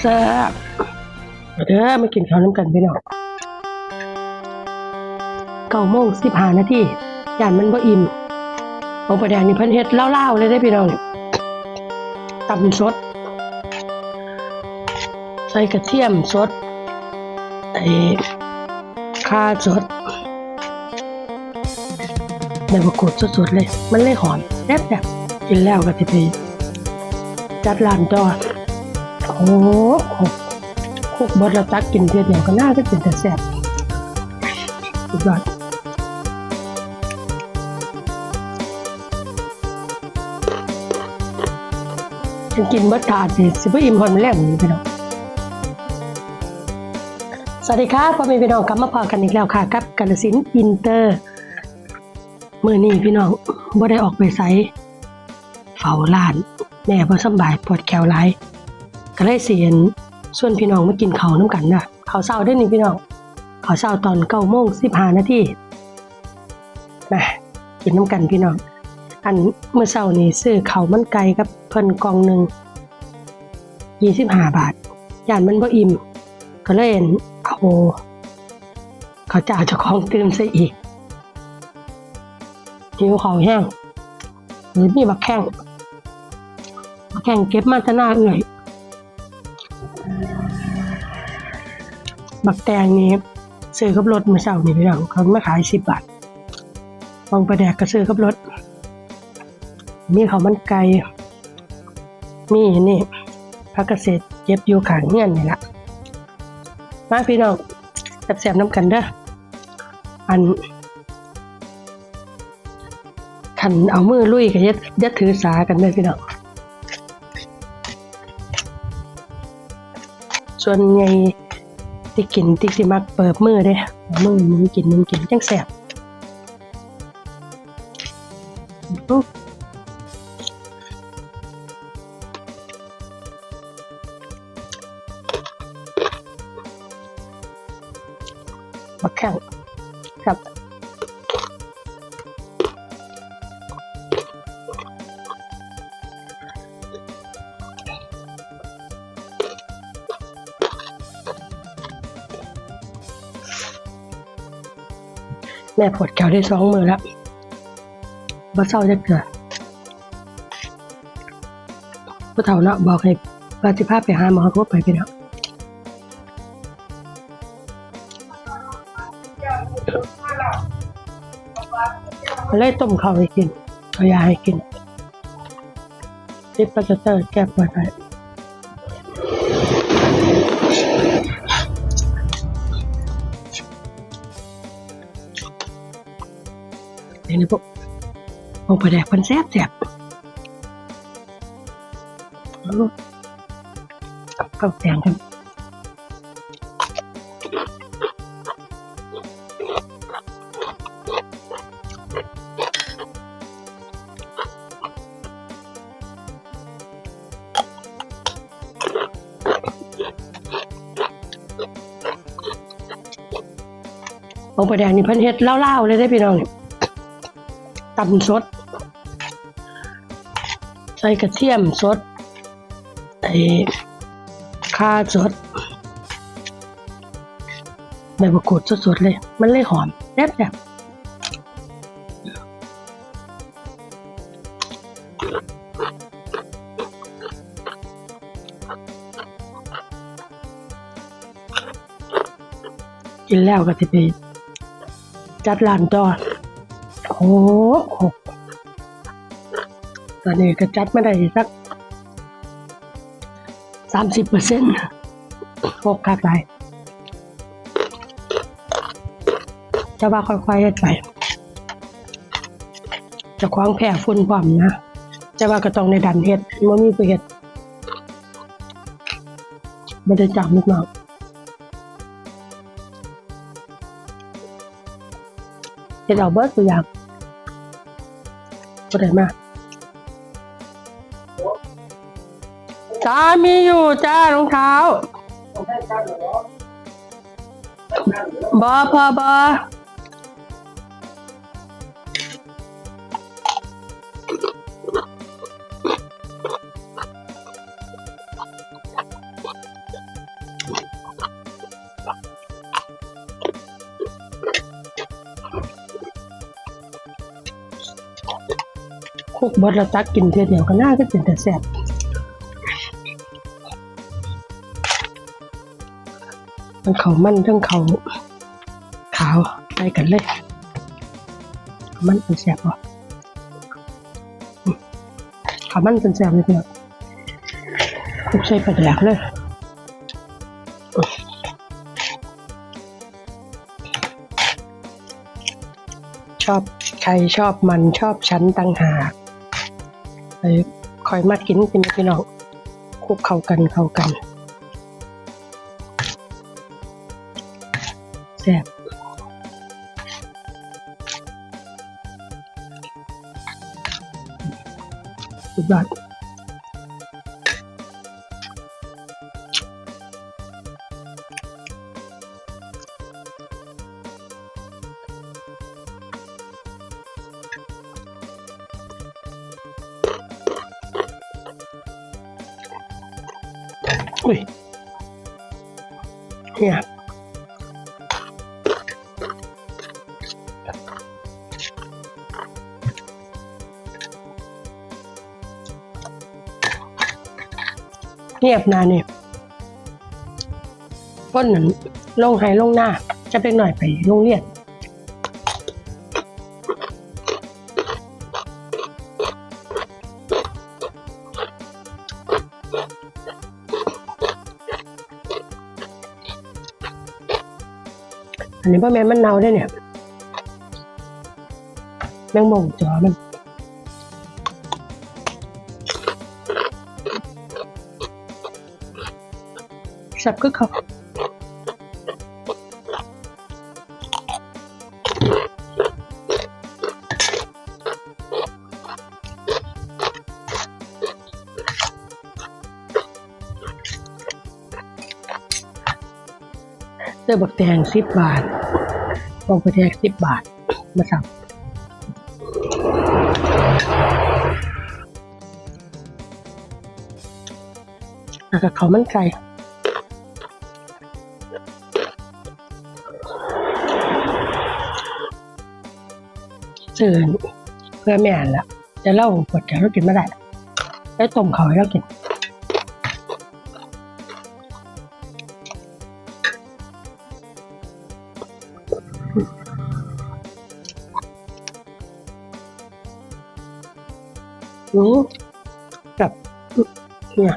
แซ่บเด้อมากินข้าวน้ำกันพี่น้องเก้าโมงสิบห้านาทีย่านมันบ่อิ่มโอประแดงนี่เพิ่นเฮ็ดเล่าๆเลยได้พี่น้องตำสด ใส่กระเทียมสดไอ้ข่าสดใบมะกรูดสดๆเลย มันเลยหอมแซ่บๆกินแล้วก็สิไปจัดร้านต่อ โอ้โหคุกบดเราตักกินเทียเดียวก็น่าจะเป็นแต่แซ่บสุดยอดฉันกินเบัตถาดสิสิบอิ่มหอนแรงนี่พี่น้องสวัสดีค่ะพ่อแม่พี่น้องกลับมาพอกันอีกแล้วค่ะกับกาลสินอินเตอร์เมื่อนี้พี่น้องบ่ได้ออกไปไสเฝ้าร้าน แม่บ่สบายปวดแขวหลาย ก็เลยเสียนส่วนพี่น้องมากินข้าวน้ำกันนะข้าวเช้าได้อนี่งพี่น้องข้าวเช้าตอน9โมง15นาทีมากินน้ำกันพี่น้อง อันเมื่อเช้านี้ซื้อเขามันไก่กับเพิ่นกองหนึ่ง25บห้าบาทย่านมันบ่อิ่มก็เลยเอาเขาวเจ้าเจ้าของเตื่มซะอีกหิวเขาแห้งหรือมีบักแข้งบักแข้งเก็บมาจะหน้าเอื่อย บักแตงนี้ซื้อกับรถมื่อเช้านี่พี่น้องเขามาขายสิบบาทฟองประแดกก็ซื้อกับรถมีเขามันไก่มีนี่พักเกษตรเก็บอยู่ขางเงี้ยนี่แหละมาพี่น้องแซ่บๆน้ำกันเด้ออันขันเอามือลุยกับยัดยัดถือสากันเด้อพี่น้องส่วนใหญ่ ที่กินติกสิมักเปิดมือเด้มือมึงกินมึงกินจังแสบบักแข้ง แม่ปวดแขวได้สองมือแล้วบ่เศร้าจะเกิดผู้เฒ่าเนาะบอกให้ว่าสิพาไปหาหมอก็ไปพี่น้องเลยต้มข้าวให้กินเอายาให้กินติดปัสเตอร์แก้ปวดไป เดี๋ยนี้พวกพวกปลาแดกมันแซ่บแซ่บกกับข้าวแกงกันโอ้ประแดงนี่พิ่นเฮ็ดเล่าๆเลยได้พี่น้อง ตำสด ใส่กระเทียมสดไอ้ข่าสดใบมะกรูดสดๆเลย มันเลยหอมแซ่บกินแล้วก็สิไปจัดร้านต่อ โอ้โหตอนนี้ก็จัดมาได้สักสามสิบเปอร์เซ็นต์หกคักไรจะว่าค่อยๆเฮ็ดไปจะคว้าของแผ่ฝุ่นพร้อมนะ จะว่าก็ต้องในดันเฮ็ดมันมีไปเฮ็ดไม่ได้จับลูกน้องเฮ็ดเอาเบิดตัวอย่าง ก็ได้มาจ้ามีอยู่จ้ารองเท้าบอพอบอ คุกบดล้วตักกินเทียเดียวก็น่าก็เป็นแต่แซ่บมันเขามันทั้งเขาขาวไปกันเลย มันเป็นแซ่บวะขามันเป็นแซ่บเลยเดียวคลุกใส่ปลาแดกเลยชอบใครชอบมันชอบชั้นต่างหาก ไปคอยมากินกินพี่น้องคุกเข้ากันเข้ากันแซ่บสุดยอด เงียบนานเนี่ยก้นหนึ่งลงไห้ลงหน้า จะเป็นหน่อยไปโรงเรียนอันนี้พ่อแม่มันเนาได้เนี่ยแมงมงจอมัน สับก็เขาเสื้อบักแตงสิบบาทบอกไปแทกสิบบาท มาสั่งแล้วก็เขามันไก่ เชิญเพื่อแม่นละจะเล่าปวดแขนเรากินไม่ได้แล้ต้มเขาให้เรากินรู้กับเนี่ย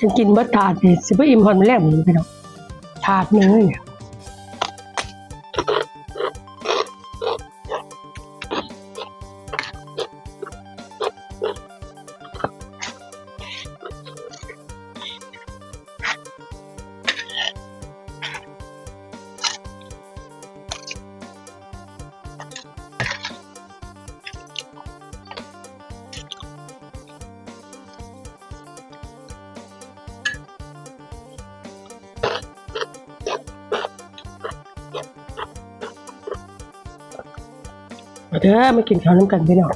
ฉันกินเบิดถาดนี่สิบ่อิ่มพอนมันแรกเหมือนกันเนาะถาดหนึงเลยเนี่ย มาเด้อมากินข้าวน้ำกันพี่น้อง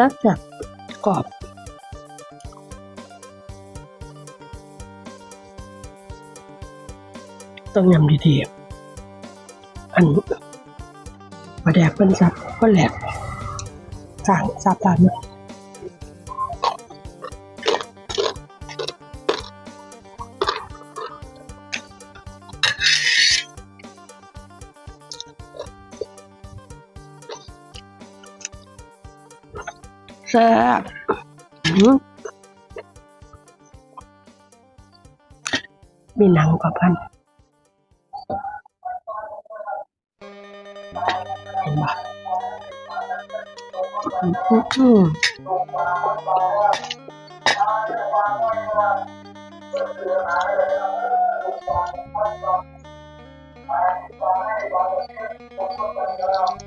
รักจับกรอบ ต้องยำดีๆอันปลาแดกเป็นสับก็แหลกสร้างสับตามเนาะแซ่บมีหนังกว่าพัน 嗯嗯嗯。嗯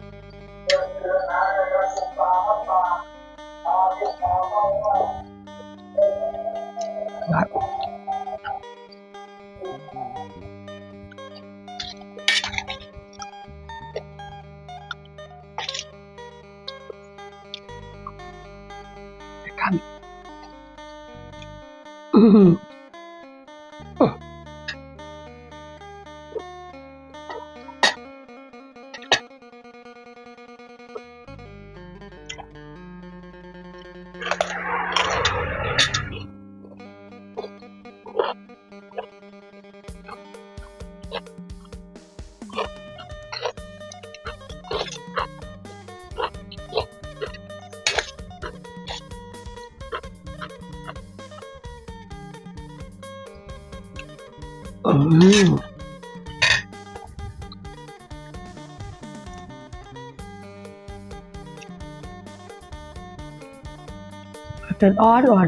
嗯哼 哼 จนอ้อนอ่อน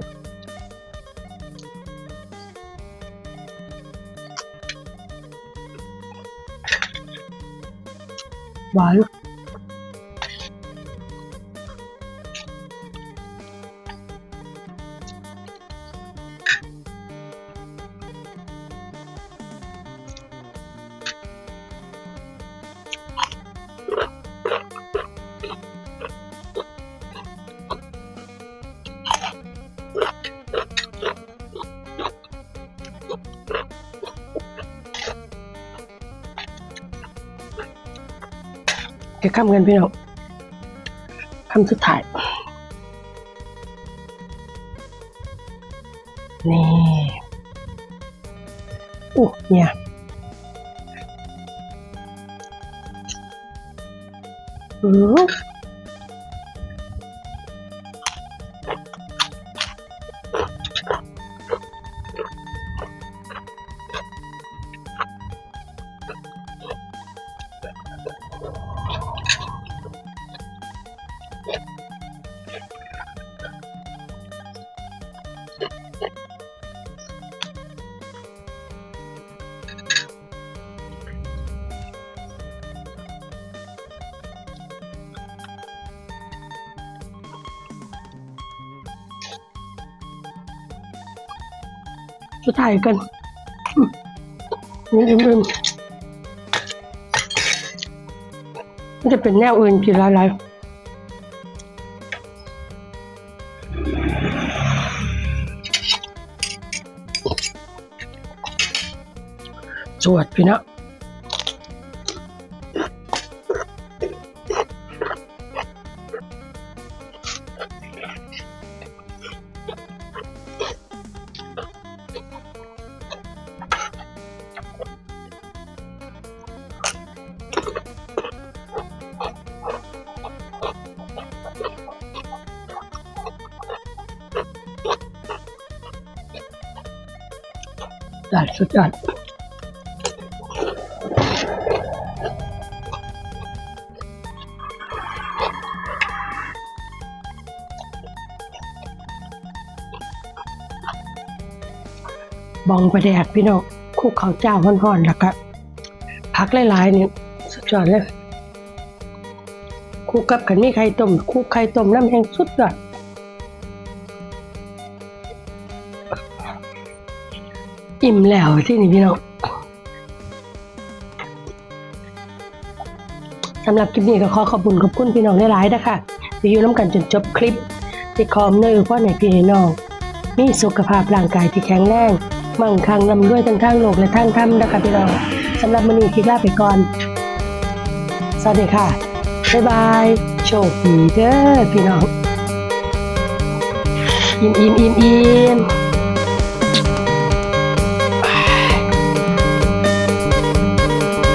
หวาน จะคำเงินพี่น้องคำสุดท้าย นี่อู้เนี่ยอือ สุดท้ายกันนี่อื่นๆมันจะเป็นแนวอื่นกินหลายๆสวดพี่นะ สุดยอดบองประแดกพี่น้องคลุกข้าวเจ้าห่อนๆแล้วก็พักหลายๆนี่สุดยอดเลยคลุกกับขันมีไข่ต้มคลุกไข่ต้มน้ำแห้งสุดยอด อิ่มแล้วที่นี่พี่น้องสำหรับคลิปนี้ก็ขอขอบคุณขอบคุณพี่น้องหลายๆนะคะที่อยู่น้ำกันจนจบคลิปที่คอมเนยพ่อไหนพี่น้อง มีสุขภาพร่างกายที่แข็งแรงมั่งคั่งลำด้วยทั้งทางโลกและทางธรรมนะคะพี่น้องสำหรับมื้อนี้คิดลาไปก่อน สวัสดีค่ะ บ๊ายบาย โชคดีเด้อพี่น้อง อิ่มอิ่มอิ่มอิ่ม